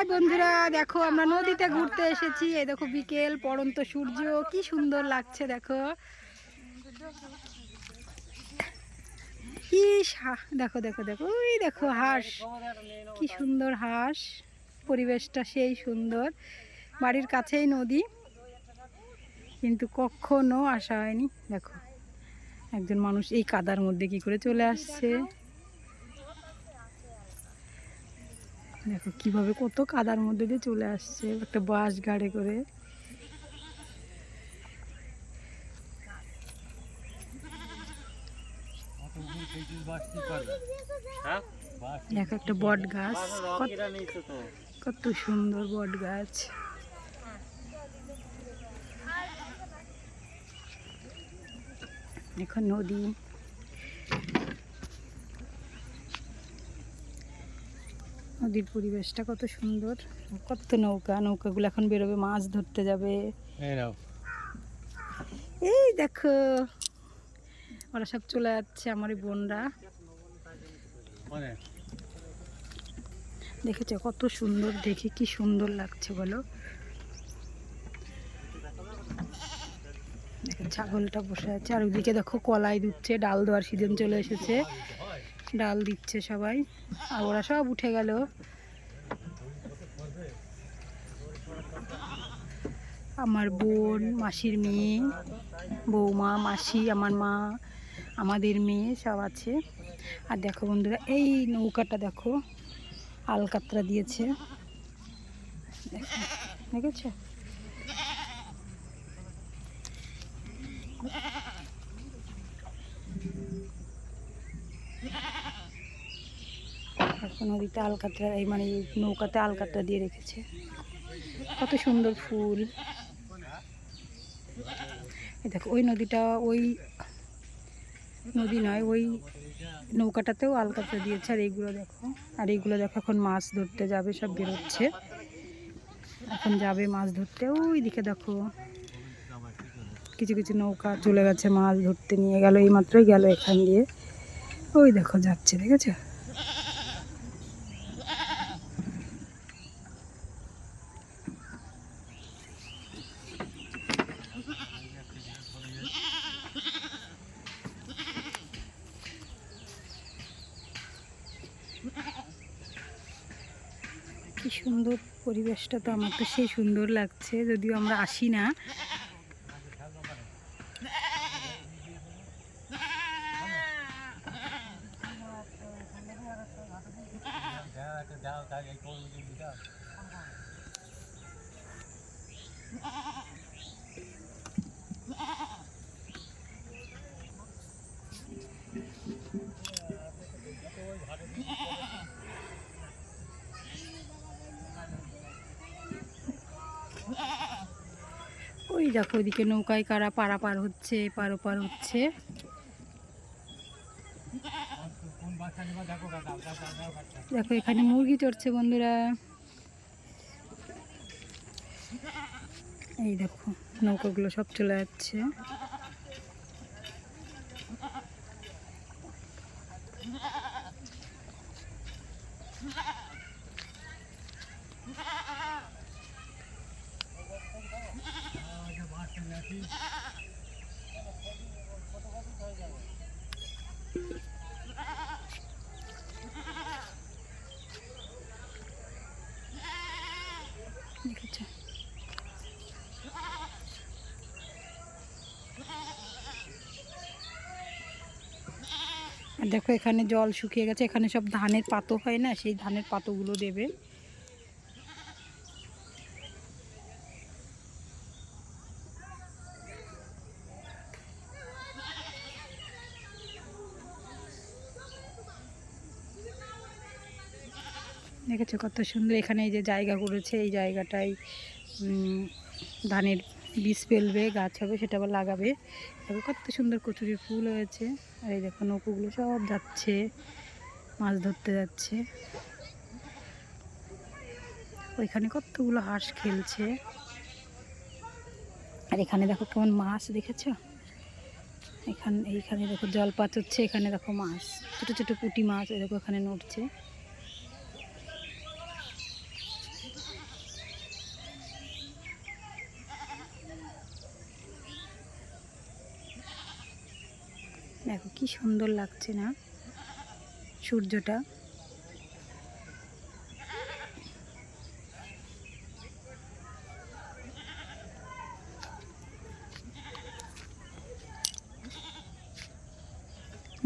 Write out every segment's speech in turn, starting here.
High বন্ধুরা, দেখো আমরা নদীতে ঘুরতে এসেছি। এই দেখো বিকেল, পড়ন্ত সূর্য, কি সুন্দর লাগছে, দেখো। দেখো দেখো দেখো, ওই দেখো হাঁস, কি সুন্দর হাঁস। পরিবেশটা সেই সুন্দর। বাড়ির কাছেই নদী, কিন্তু কখনো আসা হয়নি, দেখো। একজন মানুষ এই কাদার মধ্যে কি করে চলে আসছে। দেখো কীভাবে কত কাদার মধ্যে দিয়ে চলে আসছে, একটা বাস গাড়ি করে। দেখো একটা বট গাছ, কত- সুন্দর বট গাছ। এখন নদী। নদীর পরিবেশটা কত সুন্দর। কত নৌকা নৌকাগুলো এখন বেরোবে মাছ ধরতে যাবে। এই দেখো ওরা সব চলে যাচ্ছে আমার এই বোনরা। দেখেছ কত সুন্দর দেখে কি সুন্দর লাগছে বলো। ছাগলটা বসে আছে আর ওদিকে দেখো কলাই দিচ্ছে ডাল দেওয়ার সিজন চলে এসেছে। ডাল দিচ্ছে সবাই আর ওরা সব উঠে গেল। আমার বোন, মাসির মেয়ে, বৌমা, মাসি, আমার মা, আমাদের মেয়ে সব আছে। আর দেখো বন্ধুরা, এই নৌকাটা দেখো, আলকাতরা দিয়েছে। দেখো দেখেছ নদীতে আলকাতরা, এই মানে নৌকাতে আলকাতরা দিয়ে রেখেছে। কত সুন্দর ফুল। দেখো, ওই নদীটা ওই নদী নয়, ওই নৌকাটাতেও আলকাতরা দিয়েছে, আর এইগুলো দেখো। আর এইগুলো দেখো, এখন মাছ ধরতে যাবে, সব বেরোচ্ছে। এখন যাবে মাছ ধরতে ওই দিকে দেখো। কিছু কিছু নৌকা চলে গেছে মাছ ধরতে, নিয়ে গেল এই মাত্রই গেল এখান দিয়ে। ওই দেখো, যাচ্ছে, দেখেছ? কি সুন্দর পরিবেশটা তো আমার তো সেই সুন্দর লাগছে যদিও আমরা আসি না। ওই দেখো ওইদিকে নৌকায় কারা পারা পার হচ্ছে, পার পার হচ্ছে। দেখো এখানে মুরগি চড়ছে বন্ধুরা। এই দেখো নৌকাগুলো সব চলে যাচ্ছে দেখেছ আর দেখো এখানে জল শুকিয়ে গেছে। এখানে সব ধানের পাতো হয় না? সেই ধানের পাতোগুলো দেবে। দেখেছ কত সুন্দর এখানে এই যে জায়গা করেছে এই জায়গাটায় উম, ধানের বীজ ফেলবে গাছ হবে সেটা আবার লাগাবে। দেখো কত সুন্দর কচুরির ফুল হয়েছে। আর এই দেখো নৌকোগুলো সব যাচ্ছে মাছ ধরতে যাচ্ছে। ওইখানে কতগুলো হাঁস খেলছে। আর এখানে দেখো কেমন মাছ দেখেছ? এখানে এইখানে দেখো জল পাচ হচ্ছে এখানে দেখো মাছ ছোটো ছোটো পুঁটি মাছ এরকম এখানে নড়ছে দেখো কি সুন্দর লাগছে না সূর্যটা।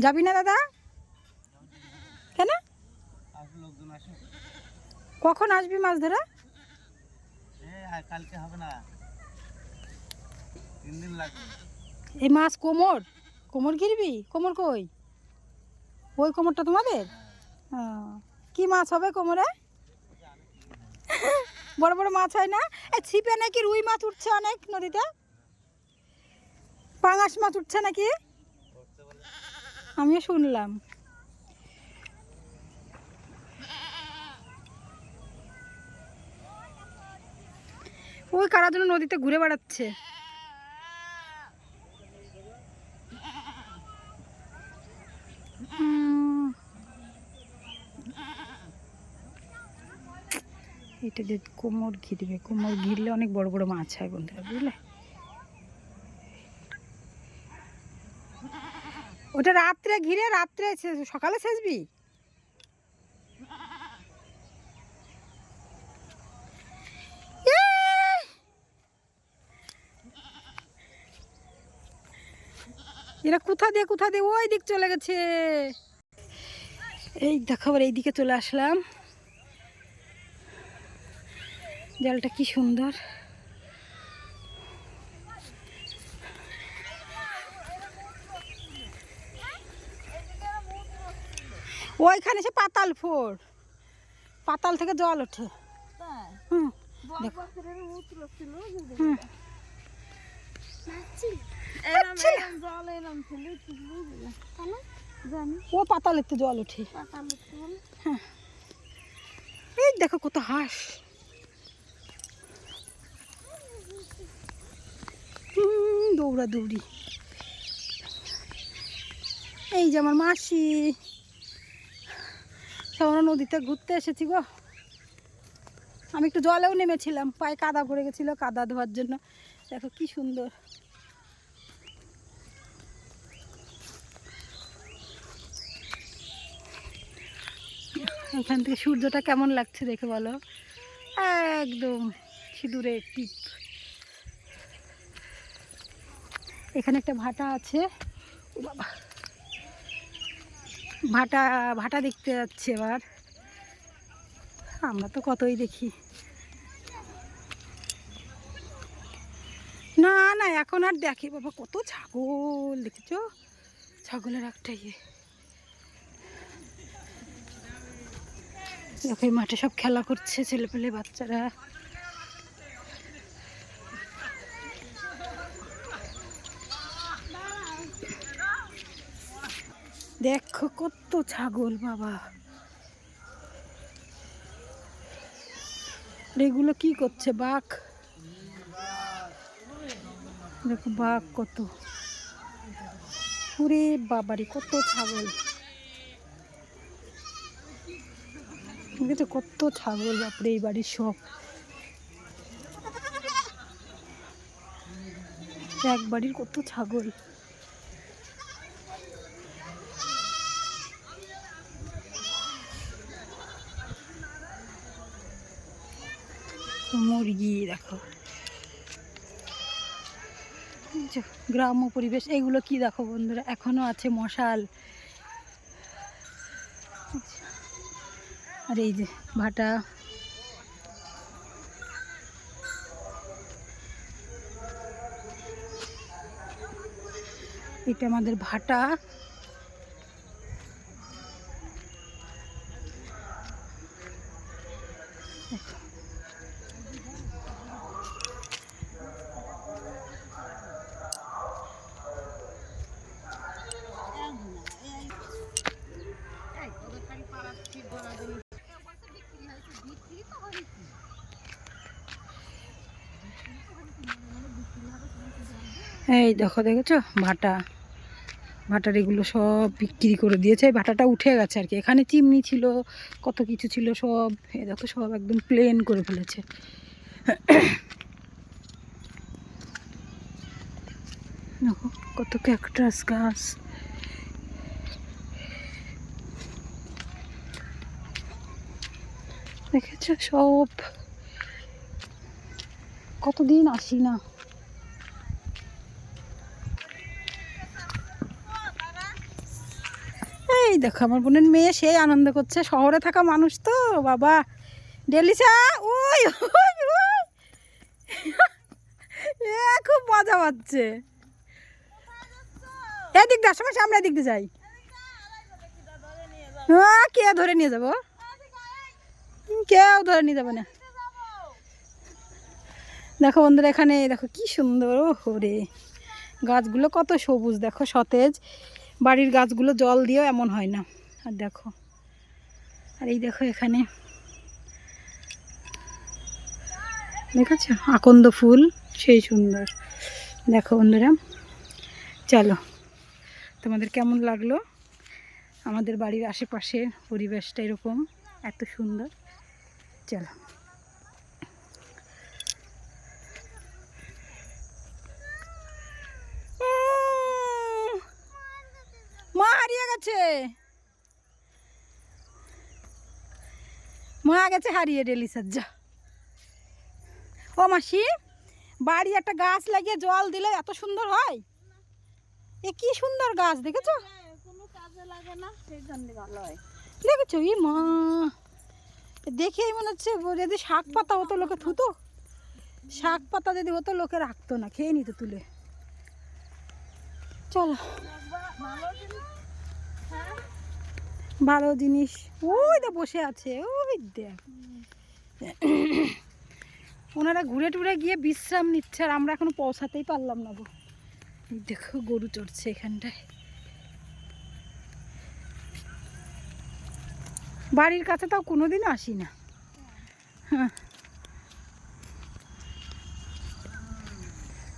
যাবি না দাদা? কেন? কখন আসবি মাছ ধরা? কালকে হবে না। তিন দিন লাগবে। এই মাছ কোমর? কোমর গিরবি কোমর কই? ওই কোমরটা তোমাদের? কি মাছ হবে কোমরে? বড় বড় মাছ হয় না? এই ছিপে নাকি রুই মাছ উঠছে অনেক নদীতে? পাঙাশ মাছ উঠছে নাকি? আমিও শুনলাম। ওই কারা যেন নদীতে ঘুরে বেড়াচ্ছে। এটা দিয়ে কোমর ঘিরবে কোমর ঘিরলে অনেক বড় বড় মাছ হয় বন্ধুরা, বুঝলে? ওটা রাত্রে ঘিরে রাত্রে সকালে শেষবি? এরা কোথা দিয়ে কোথা দিয়ে? ওই দিক চলে গেছে। এই দেখো, আবার এইদিকে চলে আসলাম। জলটা কি সুন্দর। ওইখানে সে পাতাল ফোর পাতাল থেকে জল ওঠে। হুম হুম। ও পাতালের তো জল ওঠে। এই দেখো কত হাঁস। হুম, দৌড়া দৌড়ি। এই যে আমার মাসি। আমরা নদীতে ঘুরতে এসেছি গো। আমি একটু জলেও নেমেছিলাম পায়ে কাদা পড়ে গেছিল কাদা ধোয়ার জন্য। দেখো কি সুন্দর। এখান থেকে সূর্যটা কেমন লাগছে দেখে বলো? একদম সিঁদুরে টিপ এখানে একটা ভাটা আছে। ভাটা ভাটা দেখতে যাচ্ছে এবার। আমরা তো কতই দেখি। না না, এখন আর দেখি বাবা, কত ছাগল, দেখেছ? ছাগলের একটা ইয়ে। দেখো মাঠে সব খেলা করছে ছেলেপেলে বাচ্চারা। দেখো কত ছাগল, বাবা। এগুলো কি করছে, বাঘ? দেখো বাঘ কত। ওরে বাবারে, কত ছাগল। দেখেছ কত ছাগল, বাপরে, এই বাড়ির সব। এক বাড়ির কত ছাগল। মুরগি, দেখো। গ্রাম্য পরিবেশ, এগুলো কি দেখো বন্ধুরা? এখনও আছে মশাল। আর এই যে ভাটা। এটা আমাদের ভাটা। এই দেখো, দেখেছ? ভাটা। ভাটার এগুলো সব বিক্রি করে দিয়েছে। ভাটাটা উঠে গেছে আর কি। এখানে চিমনি ছিল, কত কিছু ছিল সব। এ দেখো, সব একদম প্লেন করে ফেলেছে। দেখো, কত ক্যাকটাস গাছ। দেখেছ সব? কতদিন আসি না দেখো, আমার বোনের মেয়ে, সেই আনন্দ করছে। শহরে থাকা মানুষ তো, বাবা। ডেলিসা ওই খুব মজা পাচ্ছে এদিক দিয়ে সময় সামনে দিক দিয়ে যাই। কে ধরে নিয়ে যাব? কেউ ধরে নিয়ে যাবে না। দেখো বন্ধুরা, এখানে, দেখো, কি সুন্দর ও রে। গাছগুলো কত সবুজ, দেখো, সতেজ। বাড়ির গাছগুলো জল দিয়েও এমন হয় না। আর দেখো, আর এই দেখো এখানে। দেখেছ? আকন্দ ফুল, সেই সুন্দর। দেখো বন্ধুরা, চলো। তোমাদের কেমন লাগল? আমাদের বাড়ির আশেপাশের পরিবেশটা এরকম, এত সুন্দর। চলো উম, মা হারিয়ে গেছে? মা গেছে হারিয়ে ডেলিসার যা ও মাসি, বাড়ি একটা গাছ লাগিয়ে জল দিলে এত সুন্দর হয়? এ কি সুন্দর গাছ, দেখেছ? দেখেছ? ই মা দেখেই মনে হচ্ছে যদি শাক পাতা হতো লোকে থুতো। শাক পাতা যদি হতো লোকে রাখতো না, খেয়ে নিত তুলে। চলো। ভালো জিনিস। ওই তো বসে আছে, ওই দেখ। ওনারা ঘুরে টুরে গিয়ে বিশ্রাম নিচ্ছে আর আমরা এখনও পৌঁছাতেই পারলাম না গো। দেখো গরু চড়ছে এখানটায়। বাড়ির কাছে তাও কোনোদিনও আসি না। হ্যাঁ।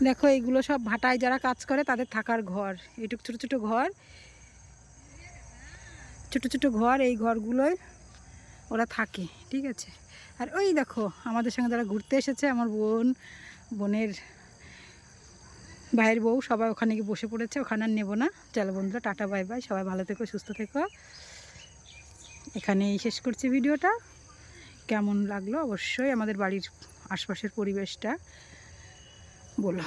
দেখো এইগুলো সব ভাটায় যারা কাজ করে তাদের থাকার ঘর। এটুক ছোট ছোট ঘর। ছোট ছোট ঘর, এই ঘরগুলোয় ওরা থাকে, ঠিক আছে? আর ওই দেখো, আমাদের সঙ্গে যারা ঘুরতে এসেছে, আমার বোন, বোনের ভাইয়ের বউ, সবাই ওখানে গিয়ে বসে পড়েছে, ওখানে আর নেব না। চলো বন্ধুরা, টাটা, বাই বাই, সবাই ভালো থেকো, সুস্থ থেকো। এখানেই শেষ করছি ভিডিওটা। কেমন লাগল? অবশ্যই আমাদের বাড়ির আশপাশের পরিবেশটা বলো।